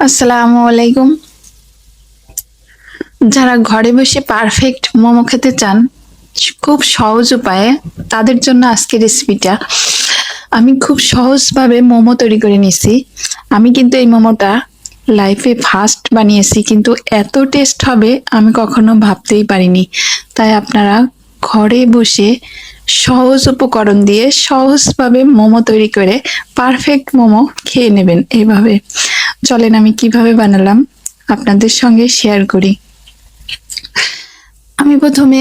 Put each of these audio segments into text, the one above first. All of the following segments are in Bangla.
আসসালামু আলাইকুম। যারা ঘরে বসে পারফেক্ট মোমো খেতে চান, খুব সহজ উপায়ে তাদের জন্য আজকের রেসিপিটা আমি খুব সহজভাবে মোমো তৈরি করে নিছি আমি কিন্তু এই মোমোটা লাইফে ফার্স্ট বানিয়েছি, কিন্তু এত টেস্ট হবে আমি কখনো ভাবতেই পারিনি। তাই আপনারা ঘরে বসে সহজ উপকরণ দিয়ে সহজভাবে মোমো তৈরি করে পারফেক্ট মোমো খেয়ে নেবেন এইভাবে চলেন, আমি কীভাবে বানালাম আপনাদের সঙ্গে শেয়ার করি। আমি প্রথমে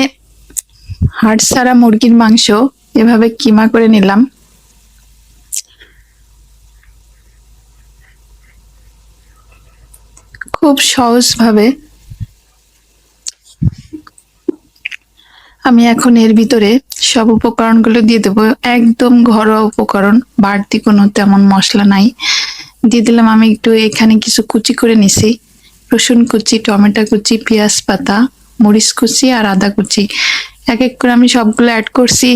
হাড় ছাড়া মুরগির মাংস এভাবে কিমা করে নিলাম। খুব সহজভাবে আমি এখন এর ভিতরে সব উপকরণগুলো দিয়ে দেবো। একদম ঘরোয়া উপকরণ, বাড়তি কোনো তেমন মশলা নাই। দিয়ে দিলাম, আমি একটু এখানে কিছু কুচি করে নিছি। রসুন কুচি, টমেটো কুচি, পেঁয়াজ পাতা, মরিচ কুচি আর আদা কুচি। এক এক করে আমি সবগুলো অ্যাড করছি।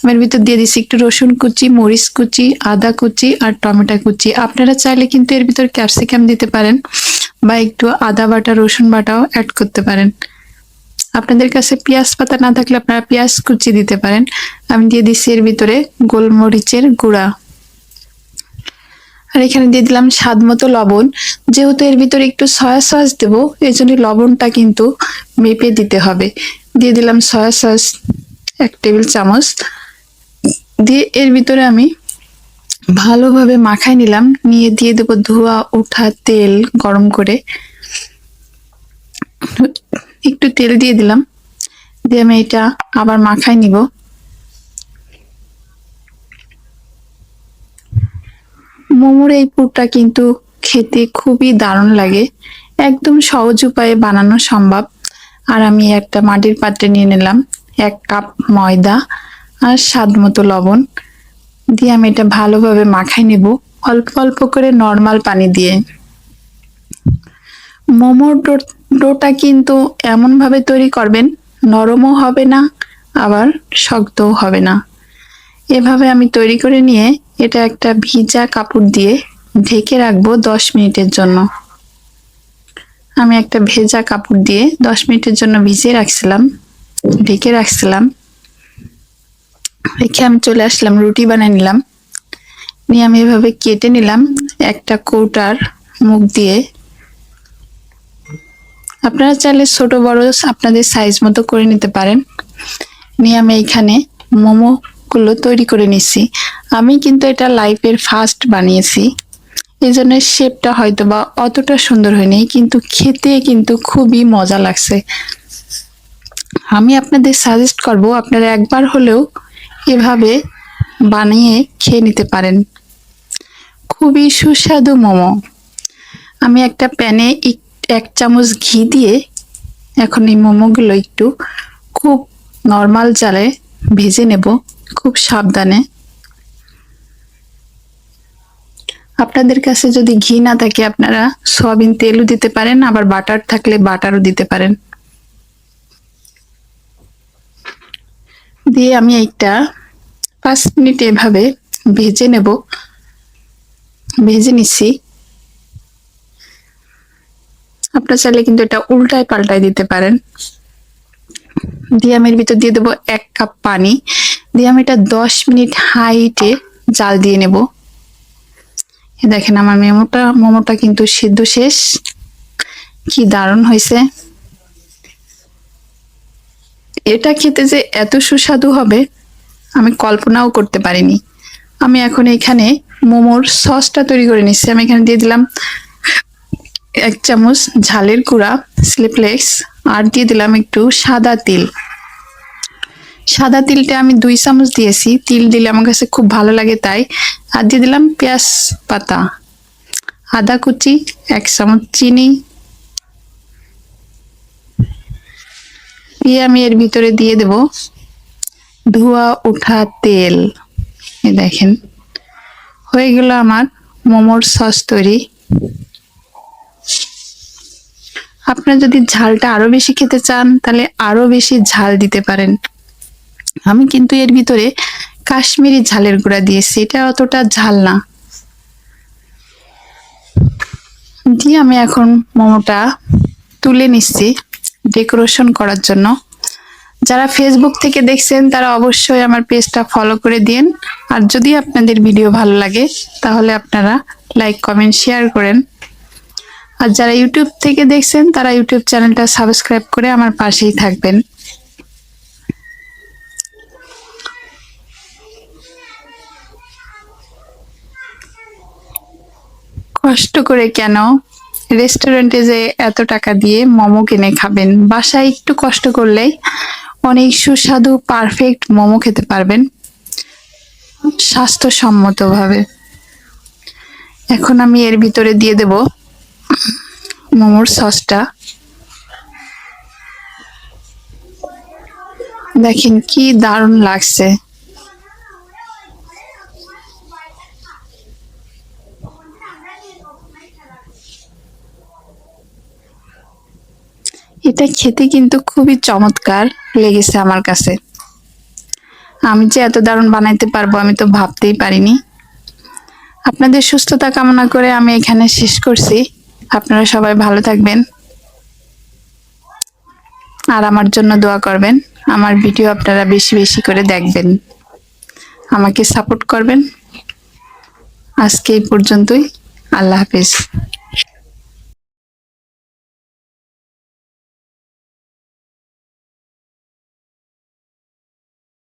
আমি এর ভিতর দিয়ে দিছি একটু রসুন কুচি, মরিচ কুচি, আদা কুচি আর টমেটো কুচি। আপনারা চাইলে কিন্তু এর ভিতর ক্যাপসিকাম দিতে পারেন বা একটু আদা বাটা, রসুন বাটাও অ্যাড করতে পারেন। আপনাদের কাছে পেঁয়াজ পাতা না থাকলে আপনারা পেঁয়াজ কুচি দিতে পারেন। আমি দিয়ে দিচ্ছি এর ভিতরে গোলমরিচের গুঁড়া। আর এখানে দিয়ে দিলাম স্বাদ মতো লবণ। যেহেতু এর ভিতরে একটু সয়া সস দেবো এই জন্য লবণটা কিন্তু মেপে দিতে হবে। দিয়ে দিলাম সয়া সস এক টেবিল চামচ। দিয়ে এর ভিতরে আমি ভালোভাবে মাখাই নিলাম। নিয়ে দিয়ে দেবো ধোয়া ওঠা তেল গরম করে। একটু তেল দিয়ে দিলাম। দিয়ে আমি এটা আবার মাখাই নিব। মোমোর এই পুরটা কিন্তু খেতে খুবই দারুণ লাগে। একদম সহজ উপায়ে বানানো সম্ভব। আর আমি একটা মাটির পাত্রে নিয়ে নিলাম এক কাপ ময়দা আর স্বাদ মতো লবণ। দিয়ে আমি এটা ভালোভাবে মাখাই নেব অল্প অল্প করে নর্মাল পানি দিয়ে। মোমোর ডোটা কিন্তু এমনভাবে তৈরি করবেন, নরমও হবে না, আবার শক্তও হবে না। এভাবে আমি তৈরি করে নিয়ে এটা একটা ভিজা কাপড় দিয়ে ঢেকে রাখব দশ মিনিটের জন্য। আমি একটা ভেজা কাপড় দিয়ে দশ মিনিটের জন্য ভিজিয়ে রাখছিলাম, ঢেকে রাখছিলাম। রেখে আমি চলে আসলাম, রুটি বানিয়ে নিলাম। নিয়ে আমি এভাবে কেটে নিলাম একটা কৌটার মুখ দিয়ে। আপনারা চাইলে ছোট, বড় আপনাদের সাইজ মতো করে নিতে পারেন। নিয়ে আমি এইখানে মোমো গুলো তৈরি করে নিছি আমি কিন্তু এটা লাইফের ফার্স্ট বানিয়েছি। এই জন্য শেপটা হয়তো বা অতটা সুন্দর হয়নি, কিন্তু খেতে কিন্তু খুবই মজা লাগছে। আমি আপনাদের সাজেস্ট করব, আপনারা একবার হলেও এভাবে বানিয়ে খেয়ে নিতে পারেন। খুবই সুস্বাদু মোমো। আমি একটা প্যানে এক চামচ ঘি দিয়ে এখন এই মোমোগুলো একটু খুব নর্মাল জালে ভেজে নেব, খুব সাবধানে। আপনাদের কাছে যদি ঘি না থাকে, আপনারা সয়াবিন তেলও দিতে পারেন, আবার বাটার থাকলে বাটারও দিতে পারেন। দিয়ে আমি একটা পাঁচ মিনিট এভাবে ভেজে নেব। ভেজে নিচ্ছি। আপনার চাইলে কিন্তু এটা উল্টায় পাল্টায় দিতে পারেন। দিয়ে আমি এর ভিতর দিয়ে দেবো এক কাপ পানি। দিয়ে আমি এটা দশ মিনিট হাইটে জাল দিয়ে নেব। দেখেন আমার মেমোটা, মোমোটা কিন্তু সিদ্ধ শেষ। কি দারুণ হয়েছে। এটা খেতে যে এত সুস্বাদু হবে, আমি কল্পনাও করতে পারিনি। আমি এখন এখানে মোমোর সসটা তৈরি করে নিচ্ছি। আমি এখানে দিয়ে দিলাম এক চামচ ঝালের গুঁড়া স্লিপলেক্স আর দিয়ে দিলাম একটু সাদা তিল। সাদা তিলটা আমি দুই চামচ দিয়েছি। তিল দিলে আমার কাছে খুব ভালো লাগে তাই। আর দিয়ে দিলাম পেঁয়াজ পাতা, আদা কুচি, এক চামচ চিনি। দিয়ে আমি এর ভিতরে দিয়ে দেব ধোয়া ওঠা তেল। দেখেন, হয়ে গেল আমার মোমোর সস তৈরি। আপনার যদি ঝালটা আরও বেশি খেতে চান, তাহলে আরও বেশি ঝাল দিতে পারেন। আমি কিন্তু এর ভিতরে কাশ্মীরি ঝালের গুঁড়া দিয়েছি, এটা অতটা ঝাল না। দিয়ে আমি এখন মোমোটা তুলে নিচ্ছি ডেকোরেশন করার জন্য। যারা ফেসবুক থেকে দেখছেন, তারা অবশ্যই আমার পেজটা ফলো করে দিন আর যদি আপনাদের ভিডিও ভালো লাগে, তাহলে আপনারা লাইক, কমেন্ট, শেয়ার করেন। আর যারা ইউটিউব থেকে দেখছেন, তারা ইউটিউব চ্যানেলটা সাবস্ক্রাইব করে আমার পাশেই থাকবেন। কষ্ট করে কেন? রেস্টুরেন্টে যে এত টাকা দিয়ে মোমো কিনে খাবেন, বাসায় একটু কষ্ট করলেই অনেক সুস্বাদু পারফেক্ট মোমো খেতে পারবেন। স্বাস্থ্যসম্মতভাবে। এখন আমি এর ভিতরে দিয়ে দেব মোমোর সসটা। দেখেন কি দারুণ লাগছে। এটা খেতে কিন্তু খুবই চমৎকার লেগেছে আমার কাছে। আমি যে এত দারুণ বানাইতে পারব, আমি তো ভাবতেই পারিনি। আপনাদের সুস্থতা কামনা করে আমি এখানে শেষ করছি। আপনারা সবাই ভালো থাকবেন। আর আমার জন্য দোয়া করবেন। আমার ভিডিও আপনারা বেশি বেশি করে দেখবেন। আমাকে সাপোর্ট করবেন। আজকে এই পর্যন্তই। আল্লাহ হাফিজ।